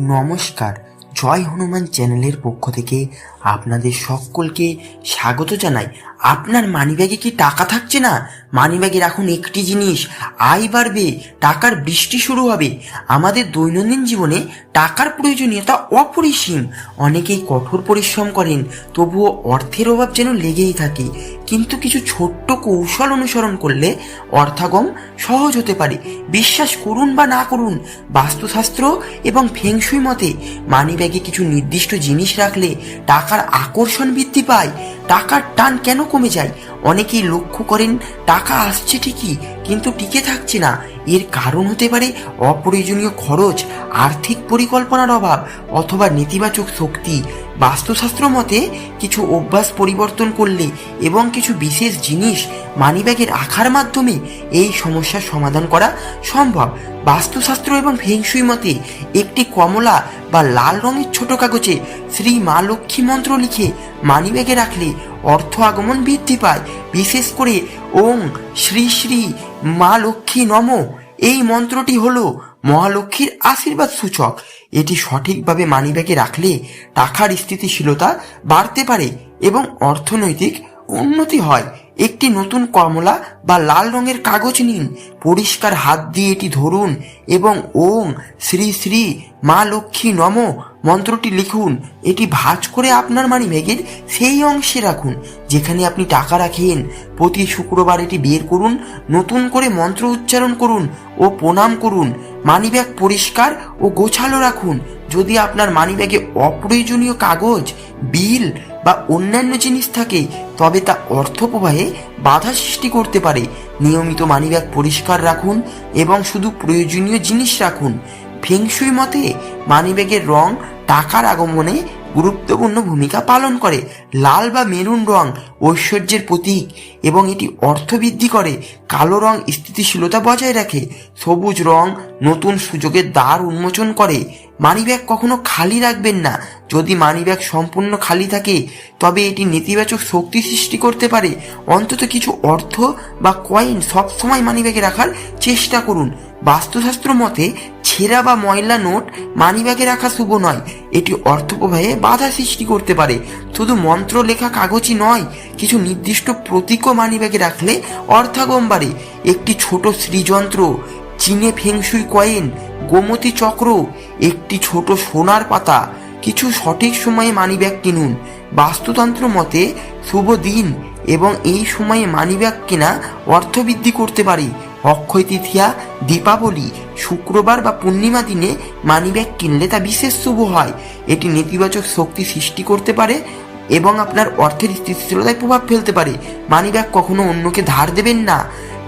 নমস্কার, জয় হনুমান চ্যানেলের পক্ষ থেকে আপনাদের সকলকে স্বাগত জানাই। আপনার মানিব্যাগে কি টাকা থাকছে না? মানিব্যাগে রাখুন একটি জিনিস, আয় বাড়বে, টাকার বৃষ্টি শুরু হবে। আমাদের দৈনন্দিন জীবনে টাকার প্রয়োজনীয়তা অপরিসীম। অনেকেই কঠোর পরিশ্রম করেন, তবুও অর্থের অভাব যেন লেগেই থাকে। কিন্তু কিছু ছোট্ট কৌশল অনুসরণ করলে অর্থাগম সহজ হতে পারে। বিশ্বাস করুন বা না করুন, বাস্তুশাস্ত্র এবং ফেংশুই মতে মানিব্যাগে কিছু নির্দিষ্ট জিনিস রাখলে টাকার আকর্ষণ বৃদ্ধি পায়। টাকার টান কেন কমে যায়? অনেকেই লক্ষ্য করেন, টাকা আসছে ঠিকই কিন্তু টিকে থাকছে না। এর কারণ হতে পারে অপ্রয়োজনীয় খরচ, আর্থিক পরিকল্পনার অভাব অথবা নেতিবাচক শক্তি। বাস্তুশাস্ত্র মতে, কিছু অভ্যাস পরিবর্তন করলে এবং কিছু বিশেষ জিনিস মানিব্যাগে রাখার মাধ্যমে এই সমস্যার সমাধান করা সম্ভব। বাস্তুশাস্ত্র এবং ফেংশুই মতে, একটি কমলা বা লাল রঙের ছোট কাগজে শ্রী মা লক্ষ্মী মন্ত্র লিখে মানিব্যাগে রাখলে অর্থ আগমন বৃদ্ধি পায়। বিশেষ করে ওং শ্রী শ্রী মা লক্ষ্মী নম। এই মন্ত্রটি হলো মহালক্ষ্মীর আশীর্বাদ সূচক। এটি সঠিকভাবে মানিব্যাগে রাখলে টাকার স্থিতিশীলতা বাড়তে পারে এবং অর্থনৈতিক উন্নতি হয়। একটি নতুন কমলা বা লাল রঙের কাগজ নিন। পরিষ্কার হাত দিয়ে এটি ধরুন এবং ওং শ্রী শ্রী মা লক্ষ্মী নম মন্ত্রটি লিখুন। এটি ভাঁজ করে আপনার মানি ব্যাগের সেই অংশে রাখুন, যেখানে আপনি টাকা রাখেন। প্রতি শুক্রবার এটি বের করুন, নতুন করে মন্ত্র উচ্চারণ করুন ও প্রণাম করুন। মানিব্যাগ পরিষ্কার ও গোছালো রাখুন। যদি আপনার মানিব্যাগে অপ্রয়োজনীয় কাগজ, বিল বা অন্যান্য জিনিস থাকে, তবে তা অর্থ প্রবাহে বাধা সৃষ্টি করতে পারে। নিয়মিত মানিব্যাগ পরিষ্কার রাখুন এবং শুধু প্রয়োজনীয় জিনিস রাখুন। ফেংশুই মতে মানিব্যাগের রং টাকার আগমনে গুরুত্বপূর্ণ ভূমিকা পালন করে। লাল বা মেরুন রং ঐশ্বর্যের প্রতীক এবং এটি অর্থ বৃদ্ধি করে, কালো রং স্থিতিশীলতা বজায় রাখে, সবুজ রং নতুন সুযোগের দ্বার উন্মোচন করে। মানিব্যাগ কখনো খালি রাখবেন না। যদি মানিব্যাগ সম্পূর্ণ খালি থাকে, তবে এটি নেতিবাচক শক্তি সৃষ্টি করতে পারে। অন্তত কিছু অর্থ বা কয়েন সবসময় মানিব্যাগে রাখার চেষ্টা করুন। বাস্তুশাস্ত্র মতে, ছেঁড়া বা ময়লা নোট মানিব্যাগে রাখা শুভ নয়। এটি অর্থ প্রবাহে বাধা সৃষ্টি করতে পারে। শুধু মন্ত্র লেখা কাগজই নয়, কিছু নির্দিষ্ট প্রতীকও মানিব্যাগে রাখলে অর্থাগম বাড়ে। একটি ছোট শ্রীযন্ত্র, চীনে ফেংশুই কয়েন, গোমতী চক্র, একটি ছোট সোনার পাতা, কিছু সঠিক সময়ে মানিব্যাগ কিনুন। বাস্তুতন্ত্র মতে, শুভ দিন এবং এই সময়ে মানিব্যাগ কেনা অর্থবৃদ্ধি করতে পারে। অক্ষয় তৃতীয়া, দীপাবলি শুক্রবার বা পূর্ণিমা দিনে মানিব্যাগ কিনলে তা বিশেষ শুভ হয়। এটি নেতিবাচক শক্তি সৃষ্টি করতে পারে এবং আপনার অর্থের স্থিতিশীলতায় প্রভাব ফেলতে পারে। মানিব্যাগ কখনো অন্যকে ধার দেবেন না।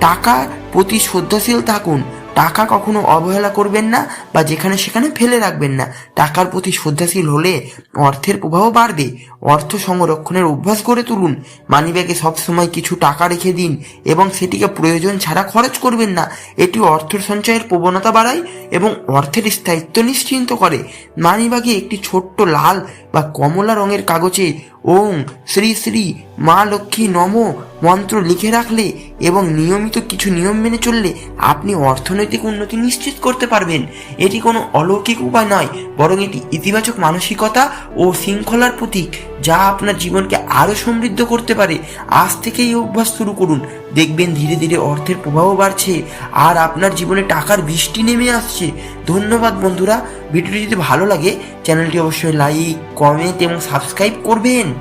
টাকা প্রতি শ্রদ্ধাশীল থাকুন। টাকা কখনো অবহেলা করবেন না বা যেখানে সেখানে ফেলে রাখবেন না। টাকার প্রতি শ্রদ্ধাশীল হলে অর্থের প্রভাবও বাড়বে। অর্থ সংরক্ষণের অভ্যাস গড়ে তুলুন। মানিব্যাগে সবসময় কিছু টাকা রেখে দিন এবং সেটিকে প্রয়োজন ছাড়া খরচ করবেন না। এটি অর্থ সঞ্চয়ের প্রবণতা বাড়ায় এবং অর্থের স্থায়িত্ব নিশ্চিন্ত করে। মানিব্যাগে একটি ছোট্ট লাল বা কমলা রঙের কাগজে ওং শ্রী শ্রী মা লক্ষ্মী নম মন্ত্র লিখে রাখলে এবং নিয়মিত কিছু নিয়ম মেনে চললে আপনি অর্থনৈতিক উন্নতি নিশ্চিত করতে পারবেন। এটি কোনো অলৌকিক উপায় নয়, বরং এটি ইতিবাচক মানসিকতা ও শৃঙ্খলার প্রতীক যা আপনার জীবনকে আরও সমৃদ্ধ করতে পারে। আজ থেকে এই অভ্যাস শুরু করুন। দেখবেন ধীরে ধীরে অর্থের প্রভাবও বাড়ছে আর আপনার জীবনে টাকার বৃষ্টি নেমে আসছে। ধন্যবাদ বন্ধুরা, ভিডিওটি যদি ভালো লাগে, চ্যানেলটি অবশ্যই লাইক, কমেন্ট এবং সাবস্ক্রাইব করবেন।